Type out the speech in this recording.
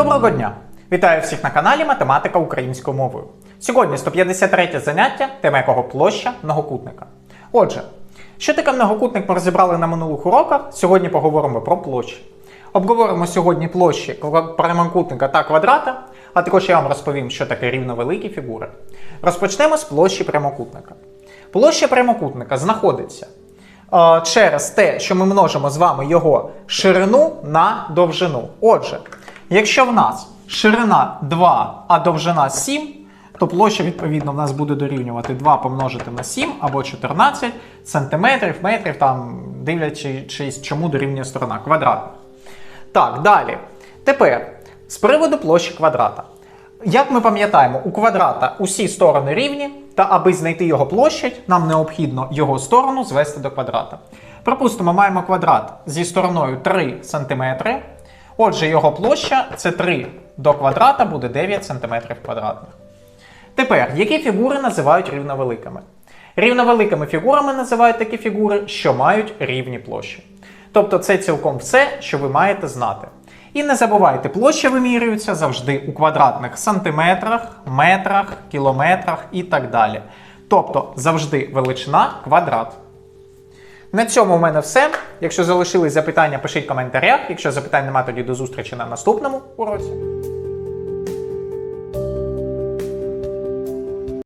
Доброго дня! Вітаю всіх на каналі Математика українською мовою. Сьогодні 153 заняття, тема якого площа многокутника. Отже, що таке многокутник ми розібрали на минулих уроках. Сьогодні поговоримо про площі. Обговоримо сьогодні площі прямокутника та квадрата, а також я вам розповім, що таке рівновеликі фігури. Розпочнемо з площі прямокутника. Площа прямокутника знаходиться е, через те, що ми множимо з вами його ширину на довжину. Отже, якщо в нас ширина 2, а довжина 7, то площа, відповідно, в нас буде дорівнювати 2 помножити на 7 або 14 сантиметрів, метрів, там, дивлячись, чому дорівнює сторона квадратна. Так, далі. Тепер з приводу площі квадрата. Як ми пам'ятаємо, у квадрата усі сторони рівні, та аби знайти його площадь, нам необхідно його сторону звести до квадрата. Припустимо, маємо квадрат зі стороною 3 см. Отже, його площа це 3 до квадрата буде 9 см квадратних. Тепер, які фігури називають рівновеликими? Рівновеликими фігурами називають такі фігури, що мають рівні площі. Тобто це цілком все, що ви маєте знати. І не забувайте, площа вимірюється завжди у квадратних сантиметрах, метрах, кілометрах і так далі. Тобто завжди величина квадрат. На цьому в мене все. Якщо залишились запитання, пишіть в коментарях. Якщо запитань немає, тоді до зустрічі на наступному уроці.